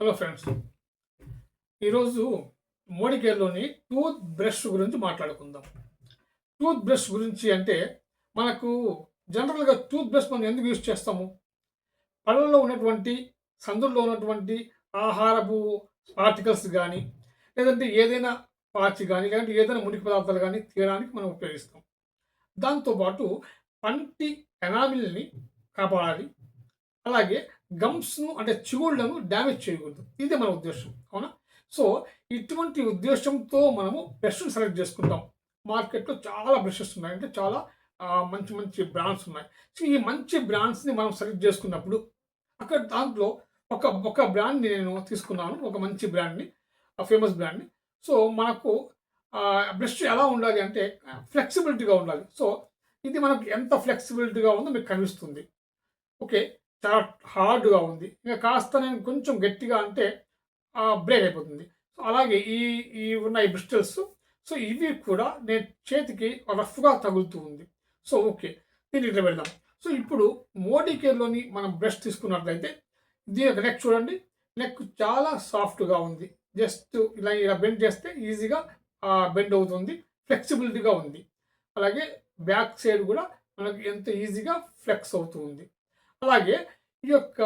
Hello friends ఈరోజు మోడికేర్లోని tooth brush గురించి మాట్లాడుకుందాం. టూత్ బ్రష్ గురించి అంటే మనకు జనరల్గా టూత్ బ్రష్ మనం ఎందుకు యూజ్ చేస్తాము? పళ్ళల్లో ఉన్నటువంటి సందుల్లో ఉన్నటువంటి ఆహారపు పార్టికల్స్ కానీ లేదంటే ఏదైనా పాచి కానీ లేదంటే ఏదైనా మురికి పదార్థాలు కానీ తీయడానికి మనం ఉపయోగిస్తాం. దాంతోపాటు పంటి ఎనామిల్ని కాపాడాలి. అలాగే గమ్స్ను అంటే చిగుళ్ళను డ్యామేజ్ చేయకూడదు. ఇదే మన ఉద్దేశం. అవునా? సో ఇటువంటి ఉద్దేశంతో మనము బ్రష్ను సెలెక్ట్ చేసుకుంటాం. మార్కెట్లో చాలా బ్రషెస్ ఉన్నాయి. అంటే చాలా మంచి మంచి బ్రాండ్స్ ఉన్నాయి. సో ఈ మంచి బ్రాండ్స్ని మనం సెలెక్ట్ చేసుకున్నప్పుడు అక్కడ దాంట్లో ఒక ఒక బ్రాండ్ని నేను తీసుకున్నాను. ఒక మంచి బ్రాండ్ని ఫేమస్ బ్రాండ్ని. సో మనకు బ్రష్ ఎలా ఉండాలి అంటే ఫ్లెక్సిబిలిటీగా ఉండాలి. సో ఇది మనకు ఎంత ఫ్లెక్సిబిలిటీగా ఉందో మీకు కనిపిస్తుంది. ఓకే? చాలా హార్డ్గా ఉంది. ఇంకా కాస్త నేను కొంచెం గట్టిగా అంటే బ్రేక్ అయిపోతుంది. సో అలాగే ఈ ఈ ఉన్న ఈ బ్రిస్టల్స్. సో ఇవి కూడా నేను చేతికి రఫ్గా తగులుతూ ఉంది. So okay. దీన్ని ఇట్లా పెడదాం. సో ఇప్పుడు మోడీ కేర్లోని మనం బ్రష్ తీసుకున్నట్లయితే దీని యొక్క నెక్ చూడండి. నెక్ చాలా సాఫ్ట్గా ఉంది. జస్ట్ ఇలా ఇలా బెండ్ చేస్తే ఈజీగా బెండ్ అవుతుంది. ఫ్లెక్సిబిలిటీగా ఉంది. అలాగే బ్యాక్ సైడ్ కూడా మనకి ఎంత ఈజీగా ఫ్లెక్స్ అవుతుంది. అలాగే ఈ యొక్క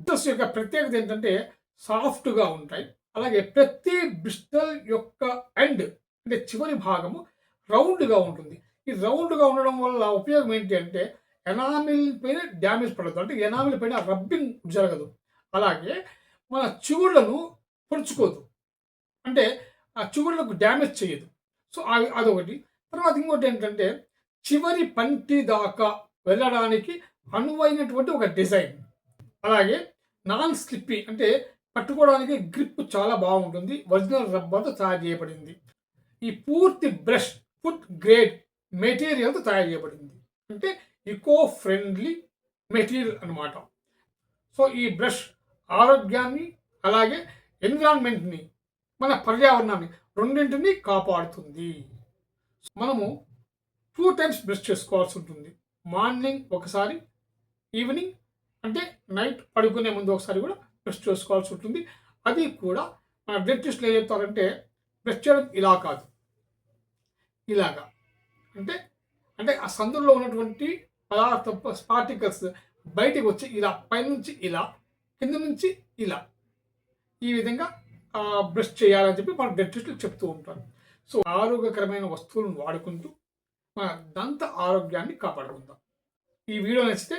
బిస్టల్స్ యొక్క ప్రత్యేకత ఏంటంటే సాఫ్ట్గా ఉంటాయి. అలాగే ప్రతి బిస్టల్ యొక్క ఎండ్ అంటే చివరి భాగము రౌండ్గా ఉంటుంది. ఈ రౌండ్గా ఉండడం వల్ల ఉపయోగం ఏంటి అంటే ఎనామిల్ పైన డ్యామేజ్ పడదు. అంటే ఎనామిల్ పైన రబ్బింగ్ జరగదు. అలాగే మన చిగుళ్ళను పొడుచుకోదు. అంటే ఆ చిగుళ్ళకు డ్యామేజ్ చేయదు సో అది- అదొకటి. తర్వాత ఇంకోటి ఏంటంటే చివరి పంటి దాకా వెళ్ళడానికి అనువైనటువంటి ఒక డిజైన్. అలాగే నాన్ స్లిప్పీ అంటే పట్టుకోవడానికి గ్రిప్ చాలా బాగుంటుంది. ఒరిజినల్ రబ్బర్తో తయారు చేయబడింది. ఈ పూర్తి బ్రష్ ఫుడ్ గ్రేడ్ మెటీరియల్తో తయారు చేయబడింది. అంటే ఇకో ఫ్రెండ్లీ మెటీరియల్ అన్నమాట. సో ఈ బ్రష్ ఆరోగ్యాన్ని అలాగే ఎన్విరాన్మెంట్ని మన పర్యావరణాన్ని రెండింటిని కాపాడుతుంది. మనము టూ టైమ్స్ బ్రష్ చేసుకోవాల్సి ఉంటుంది. మార్నింగ్ ఒకసారి ఈవినింగ్ అంటే నైట్ పడుకునే ముందు ఒకసారి కూడా బ్రష్ చేసుకోవాల్సి ఉంటుంది. అది కూడా మన డెంటిస్ట్లు ఏం చెప్తారంటే బ్రష్ చేయడం ఇలా కాదు. ఇలాగా. అంటే అంటే ఆ సందులో ఉన్నటువంటి పదార్థ పార్టికల్స్ బయటికి వచ్చి ఇలా పైనుంచి ఇలా కింద నుంచి ఇలా ఈ విధంగా బ్రష్ చేయాలని చెప్పి మన డెంటిస్టులు చెప్తూ ఉంటారు. సో ఆరోగ్యకరమైన వస్తువులను వాడుకుంటూ మన దంత ఆరోగ్యాన్ని కాపాడుకుందాం. ఈ వీడియో నచ్చితే